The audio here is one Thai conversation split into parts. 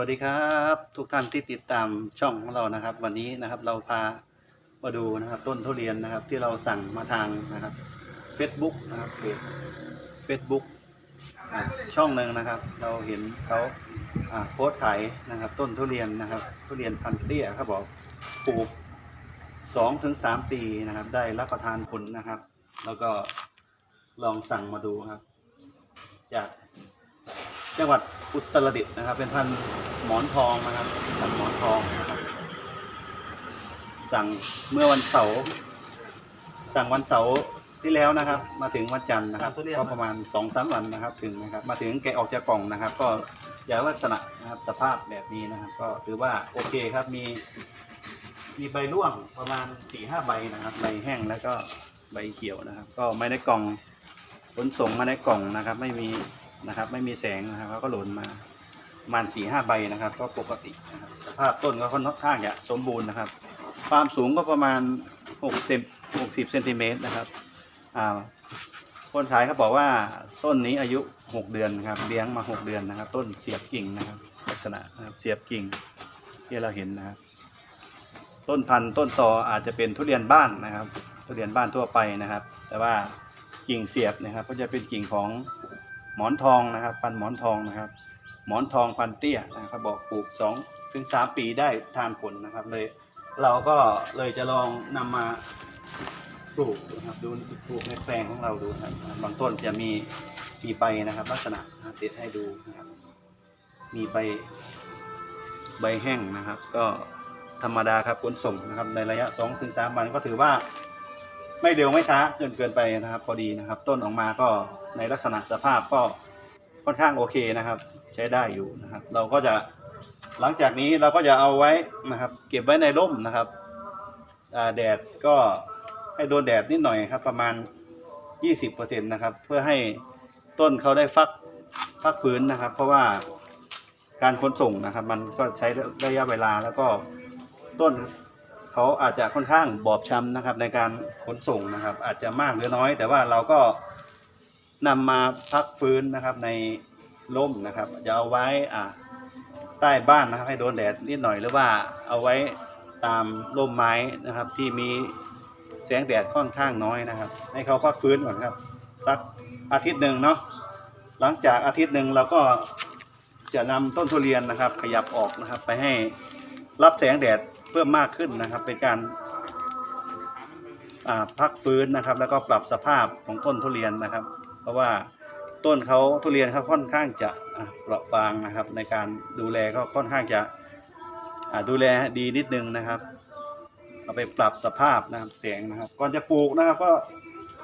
วัสดีครับ ทุกท่านที่ติดตามช่องของเรานะครับ วันนี้นะครับเราพามาดูนะครับต้นทุเรียนนะครับที่เราสั่งมาทางนะครับ Facebook นะครับเพจ Facebook ช่องหนึ่งนะครับ เราเห็นเขาโพสต์ขายนะครับ ต้นทุเรียนนะครับ ทุเรียนพันเตี้ยเขาบอกปลูกสองถึงสามปีนะครับ ได้รับประทานผลนะครับ แล้วก็ลองสั่งมาดูครับ จาก จังหวัดอุตรดิตถ์นะครับ เป็นพันธุ์หมอนทองนะครับพันธุ์หมอนทองนะครับสั่งเมื่อวันเสาร์สั่งวันเสาร์ที่แล้วนะครับ มาถึงวันจันทร์นะครับก็ประมาณสองสามวันนะครับ ถึงนะครับ มาถึงแกะออกจากกล่องนะครับ ก็อย่างลักษณะนะครับสภาพแบบนี้นะครับ ก็ถือว่าโอเคครับมี มีใบร่วงประมาณสี่ห้าใบนะครับ ใบแห้งแล้วก็ใบเขียวนะครับ ก็ไม่ได้กล่องขนส่งมาในกล่องนะครับ ไม่มี นะครับ ไม่มีแสงนะครับเขาก็หล่นมาประมาณสี่ห้าใบนะครับ ก็ปกตินะครับสภาพต้นก็ค่อนข้างจะสมบูรณ์นะครับ ความสูงก็ประมาณหกเซนหกสิบเซนติเมตรนะครับอ่าคนขายเขาบอกว่าต้นนี้อายุหกเดือนครับเลี้ยงมาหกเดือนนะครับ ต้นเสียบกิ่งนะครับ ลักษณะนะครับเสียบกิ่งที่เราเห็นนะครับ ต้นพันธุ์ต้นตออาจจะเป็นทุเรียนบ้านนะครับ ทุเรียนบ้านทั่วไปนะครับ แต่ว่ากิ่งเสียบนะครับ ก็จะเป็นกิ่งของ หมอนทองนะครับ พันหมอนทองนะครับ หมอนทองพันเตี้ยนะครับบอกปลูกสองถึงสามปีได้ทานผลนะครับเลย เราก็เลยจะลองนำมาปลูกนะครับดูปลูกในแปลงของเราดูนะครับบางต้นจะมีมีใบนะครับ ลักษณะนะครับติดให้ดูนะครับ มีใบใบแห้งนะครับ ก็ธรรมดาครับขนส่งนะครับในระยะ2อถึงสวันก็ถือว่า ไม่เร็วไม่ช้าจนเกินไปนะครับ พอดีนะครับ ต้นออกมาก็ในลักษณะสภาพก็ค่อนข้างโอเคนะครับ ใช้ได้อยู่นะครับ เราก็จะหลังจากนี้เราก็จะเอาไว้นะครับ เก็บไว้ในร่มนะครับแดดก็ให้โดนแดดนิดหน่อยครับ ประมาณ 20%นะครับ เพื่อให้ต้นเขาได้ฟักฟักพื้นนะครับ เพราะว่าการขนส่งนะครับ มันก็ใช้ระยะเวลาแล้วก็ต้น เขาอาจจะค่อนข้างบอบช้ำนะครับในการขนส่งนะครับ อาจจะมากหรือน้อย แต่ว่าเราก็นำมาพักฟื้นนะครับในร่มนะครับจะเอาไว้อ่าใต้บ้านนะครับให้โดนแดดนิดหน่อยหรือว่าเอาไว้ตามร่มไม้นะครับ ที่มีแสงแดดค่อนข้างน้อยนะครับ ให้เขาพักฟื้นก่อนครับ สักอาทิตย์หนึ่งเนาะหลังจากอาทิตย์หนึ่งเราก็จะนำต้นทุเรียนนะครับ ขยับออกนะครับ ไปให้รับแสงแดด เพิ่มมากขึ้นนะครับ เป็นการพักฟื้นนะครับ แล้วก็ปรับสภาพของต้นทุเรียนนะครับ เพราะว่าต้นเขาทุเรียนเขาค่อนข้างจะเปราะบางนะครับ ในการดูแลก็ค่อนข้างจะดูแลดีนิดนึงนะครับเอาไปปรับสภาพนะครับแสงนะครับ ก่อนจะปลูกนะครับก็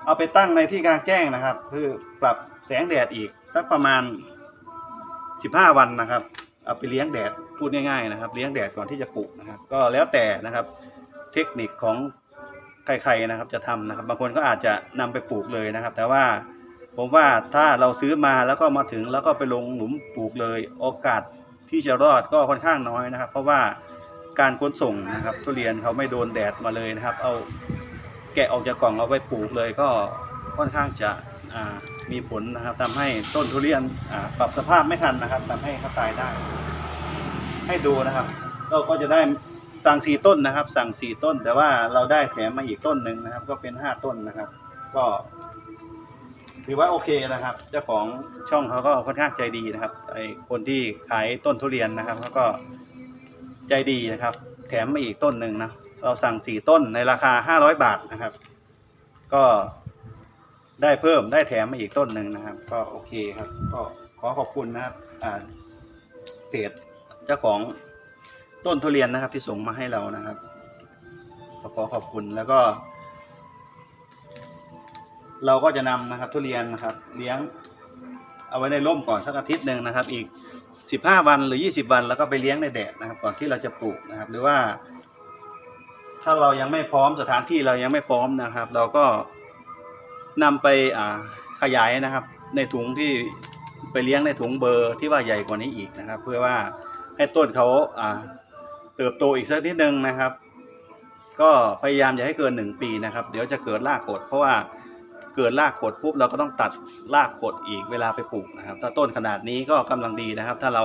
เอาไปตั้งในที่กลางแจ้งนะครับ คือปรับแสงแดดอีกสักประมาณ 15 วันนะครับ เอาไปเลี้ยงแดดพูดง่ายๆนะครับ เลี้ยงแดดก่อนที่จะปลูกนะครับ ก็แล้วแต่นะครับ เทคนิคของใครๆนะครับจะทำนะครับ บางคนก็อาจจะนำไปปลูกเลยนะครับ แต่ว่าผมว่าถ้าเราซื้อมาแล้วก็มาถึงแล้วก็ไปลงหลุมปลูกเลย โอกาสที่จะรอดก็ค่อนข้างน้อยนะครับ เพราะว่าการขนส่งนะครับทุเรียนเขาไม่โดนแดดมาเลยนะครับ เอาแกะออกจากกล่องเอาไปปลูกเลยก็ค่อนข้างจะ มีผลนะครับทำให้ต้นทุเรียนปรับสภาพไม่ทันนะครับทำให้เขาตายได้ ให้ดูนะครับเราก็จะได้สั่งสี่ต้นนะครับ สั่งสี่ต้น แต่ว่าเราได้แถมมาอีกต้นหนึ่งนะครับ ก็เป็นห้าต้นนะครับ ก็ถือว่าโอเคนะครับ เจ้าของช่องเขาก็ค่อนข้างใจดีนะครับไอคนที่ขายต้นทุเรียนนะครับเขาก็ใจดีนะครับ แถมมาอีกต้นหนึ่งนะเราสั่งสี่ต้นในราคาห้าร้อยบาทนะครับ ก็ ได้เพิ่มได้แถมมาอีกต้นหนึ่งนะครับ ก็โอเคครับ ก็ขอขอบคุณนะครับอ่าเพจเจ้าของต้นทุเรียนนะครับ ที่ส่งมาให้เรานะครับขอขอบคุณแล้วก็ เราก็จะนำนะครับทุเรียนนะครับ เลี้ยงเอาไว้ในร่มก่อนสักอาทิตย์หนึ่งนะครับ อีกสิบห้าวันหรือยี่สิบวัน แล้วก็ไปเลี้ยงในแดดนะครับ ก่อนที่เราจะปลูกนะครับ หรือว่า ถ้าเรายังไม่พร้อมสถานที่เรายังไม่พร้อมนะครับ เราก็ นำไปอ่าขยายนะครับในถุงที่ไปเลี้ยงในถุงเบอร์ที่ว่าใหญ่กว่านี้อีกนะครับ เพื่อว่าให้ต้นเขาอ่าเติบโตอีกสักนิดนึงนะครับ ก็พยายามอย่าให้เกินหนึ่งปีนะครับ เดี๋ยวจะเกิดรากขดเพราะว่าเกิดรากขดปุ๊บเราก็ต้องตัดรากขดอีกเวลาไปปลูกนะครับ ถ้าต้นขนาดนี้ก็กำลังดีนะครับ ถ้าเรา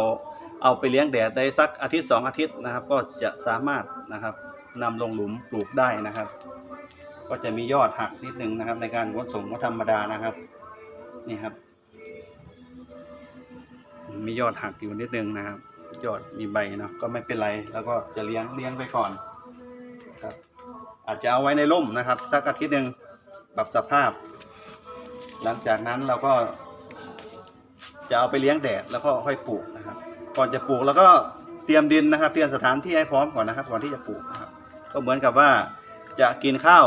เอาไปเลี้ยงแดดได้สักอาทิตย์สองอาทิตย์นะครับ ก็จะสามารถนะครับนำลงหลุมปลูกได้นะครับ ก็จะมียอดหักนิดนึงนะครับ ในการขนส่งก็ธรรมดานะครับ นี่ครับ มียอดหักอยู่นิดนึงนะครับ ยอดมีใบเนาะก็ไม่เป็นไรแล้วก็จะเลี้ยงเลี้ยงไปก่อนครับ อาจจะเอาไว้ในร่มนะครับสักอาทิตย์หนึ่งปรับสภาพ หลังจากนั้นเราก็จะเอาไปเลี้ยงแดดแล้วก็ค่อยปลูกนะครับ ก่อนจะปลูกแล้วก็เตรียมดินนะครับ เตรียมสถานที่ให้พร้อมก่อนนะครับ ก่อนที่จะปลูกนะครับ ก็เหมือนกับว่าจะกินข้าว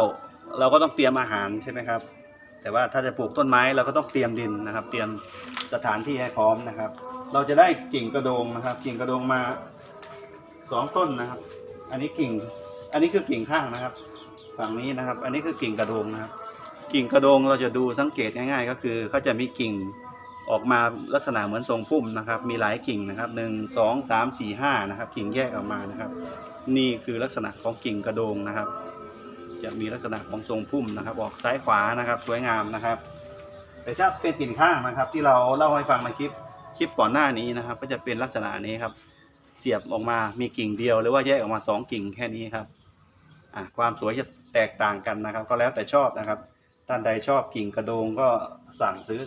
เราก็ต้องเตรียมอาหารใช่ไหมครับ แต่ว่าถ้าจะปลูกต้นไม้เราก็ต้องเตรียมดินนะครับ เตรียมสถานที่ให้พร้อมนะครับ เราจะได้กิ่งกระโดงนะครับ กิ่งกระโดงมาสองต้นนะครับ อันนี้กิ่ง อันนี้คือกิ่งข้างนะครับ ฝั่งนี้นะครับ อันนี้คือกิ่งกระโดงนะครับ กิ่งกระโดงเราจะดูสังเกตง่ายๆ ก็คือเขาจะมีกิ่งออกมาลักษณะเหมือนทรงพุ่มนะครับ มีหลายกิ่งนะครับหนึ่งสองสามสี่ห้านะครับ กิ่งแยกออกมานะครับ นี่คือลักษณะของกิ่งกระโดงนะครับ จะมีลักษณะของทรงพุ่มนะครับ ออกซ้ายขวานะครับ สวยงามนะครับ แต่ถ้าเป็นกิ่งข้างนะครับ ที่เราเล่าให้ฟังในคลิปคลิปก่อนหน้านี้นะครับ ก็จะเป็นลักษณะนี้ครับ เสียบออกมามีกิ่งเดียว หรือว่าแยกออกมาสองกิ่งแค่นี้ครับอะความสวยจะแตกต่างกันนะครับ ก็แล้วแต่ชอบนะครับ ท่านใดชอบกิ่งกระโดงก็สั่งซื้อ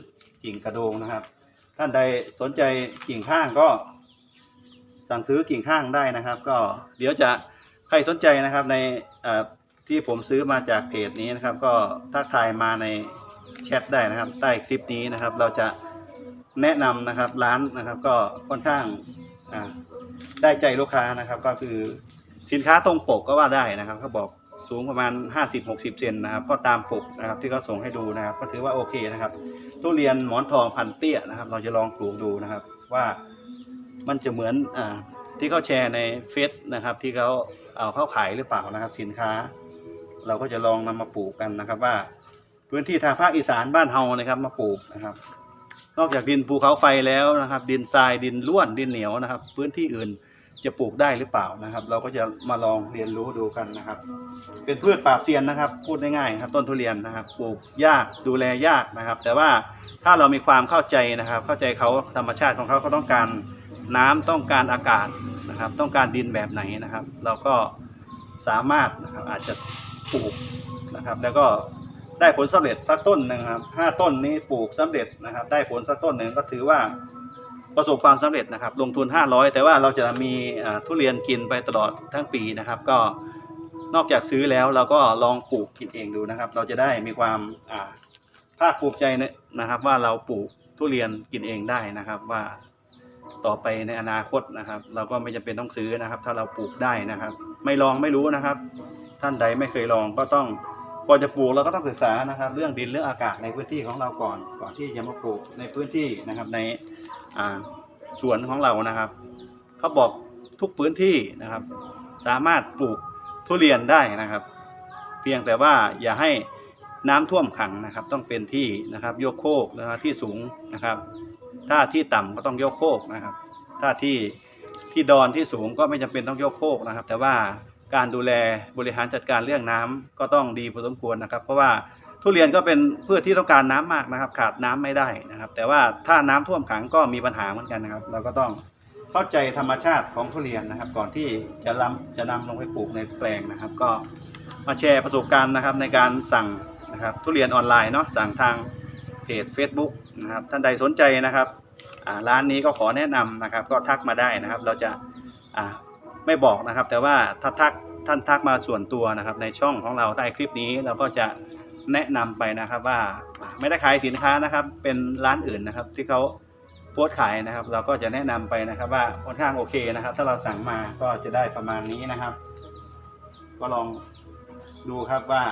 กิ่งกระโดงนะครับ ท่านใดสนใจกิ่งข้างก็สั่งซื้อกิ่งข้างได้นะครับ ก็เดี๋ยวจะใครสนใจนะครับใน ที่ผมซื้อมาจากเพจนี้นะครับ ก็ทักทายมาในแชทได้นะครับ ใต้คลิปนี้นะครับ เราจะแนะนำนะครับร้านนะครับ ก็ค่อนข้างได้ใจลูกค้านะครับ ก็คือสินค้าตรงปกก็ว่าได้นะครับเขาบอกสูงประมาณ 50-60 เซนนะครับ ก็ตามปกนะครับที่เขาส่งให้ดูนะครับ ก็ถือว่าโอเคนะครับทุเรียนหมอนทองพันเตี้ยนะครับ เราจะลองปลูกดูนะครับ ว่ามันจะเหมือนอที่เขาแชร์ในเฟซนะครับ ที่เขาเอาเข้าขายหรือเปล่านะครับ สินค้า เราก็จะลองนำมาปลูกกันนะครับ ว่าพื้นที่ทางภาคอีสานบ้านเฮานะครับ มาปลูกนะครับ นอกจากดินภูเขาไฟแล้วนะครับ ดินทรายดินล้วนดินเหนียวนะครับ พื้นที่อื่นจะปลูกได้หรือเปล่านะครับ เราก็จะมาลองเรียนรู้ดูกันนะครับ เป็นพืชปราบเซียนนะครับ พูดง่ายๆครับ ต้นทุเรียนนะครับ ปลูกยากดูแลยากนะครับ แต่ว่าถ้าเรามีความเข้าใจนะครับ เข้าใจเขาธรรมชาติของเขาเขาต้องการน้ำต้องการอากาศนะครับ ต้องการดินแบบไหนนะครับ เราก็สามารถนะครับอาจจะ ปลูกนะครับ แล้วก็ได้ผลสำเร็จสักต้นนึ่งครับห้าต้นนี้ปลูกสำเร็จนะครับ ได้ผลสักต้นหนึ่งก็ถือว่าประสบความสำเร็จนะครับ ลงทุน 500 แต่ว่าเราจะมีทุเรียนกินไปตลอดทั้งปีนะครับ ก็นอกจากซื้อแล้วเราก็ลองปลูกกินเองดูนะครับ เราจะได้มีความภาคภูมิใจนะครับ ว่าเราปลูกทุเรียนกินเองได้นะครับ ว่าต่อไปในอนาคตนะครับ เราก็ไม่จำเป็นต้องซื้อนะครับ ถ้าเราปลูกได้นะครับ ไม่ลองไม่รู้นะครับ ท่านใดไม่เคยลองก็ต้องก่อนจะปลูกเราก็ต้องศึกษานะครับ เรื่องดินเรื่องอากาศในพื้นที่ของเราก่อนก่อนที่จะมาปลูกในพื้นที่นะครับในอ่าสวนของเรานะครับเขาบอกทุกพื้นที่นะครับ สามารถปลูกทุเรียนได้นะครับ เพียงแต่ว่าอย่าให้น้ำท่วมขังนะครับ ต้องเป็นที่นะครับโยกโคกนะครับที่สูงนะครับ ถ้าที่ต่ำก็ต้องโยกโคกนะครับ ถ้าที่ที่ดอนที่สูงก็ไม่จำเป็นต้องโยกโคกนะครับ แต่ว่า การดูแลบริหารจัดการเรื่องน้ำก็ต้องดีพอสมควรนะครับ เพราะว่าทุเรียนก็เป็นพืชที่ต้องการน้ำมากนะครับ ขาดน้ำไม่ได้นะครับ แต่ว่าถ้าน้ำท่วมขังก็มีปัญหาเหมือนกันนะครับ เราก็ต้องเข้าใจธรรมชาติของทุเรียนนะครับ ก่อนที่จะนำจะนำลงไปปลูกในแปลงนะครับ ก็มาแชร์ประสบการณ์นะครับในการสั่งนะครับทุเรียนออนไลน์เนาะสั่งทางเพจ Facebook นะครับท่านใดสนใจนะครับร้านนี้ก็ขอแนะนำนะครับ ก็ทักมาได้นะครับ เราจะ ไม่บอกนะครับ แต่ว่าถ้าทักท่านทักมาส่วนตัวนะครับ ในช่องของเราใต้คลิปนี้เราก็จะแนะนำไปนะครับว่าไม่ได้ขายสินค้านะครับ เป็นร้านอื่นนะครับ ที่เขาโพสขายนะครับ เราก็จะแนะนำไปนะครับ ว่าค่อนข้างโอเคนะครับ ถ้าเราสั่งมาก็จะได้ประมาณนี้นะครับ ก็ลองดูครับว่า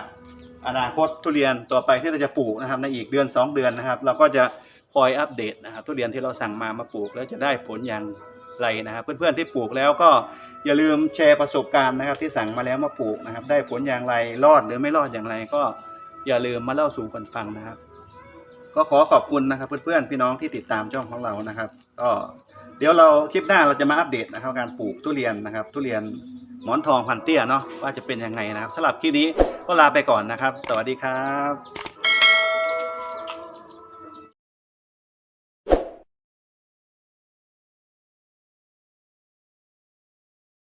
อนาคตทุเรียนต่อไปที่เราจะปลูกนะครับ ในอีกเดือน 2 เดือนนะครับ เราก็จะคอยอัปเดตนะครับ ทุเรียนที่เราสั่งมามาปลูกแล้วจะได้ผลอย่างไรนะครับ เพื่อนๆที่ปลูกแล้วก็ อย่าลืมแชร์ประสบการณ์นะครับ ที่สั่งมาแล้วมาปลูกนะครับ ได้ผลอย่างไรรอดหรือไม่รอดอย่างไรก็อย่าลืมมาเล่าสู่กันฟังนะครับ ก็ขอขอบคุณนะครับ เพื่อนๆพี่น้องที่ติดตามช่องของเรานะครับ ก็เดี๋ยวเราคลิปหน้าเราจะมาอัปเดตนะครับ การปลูกทุเรียนนะครับ ทุเรียนหมอนทองพันเตี้ยเนาะว่าจะเป็นยังไงนะครับสำหรับคลิปนี้ก็ลาไปก่อนนะครับ สวัสดีครับ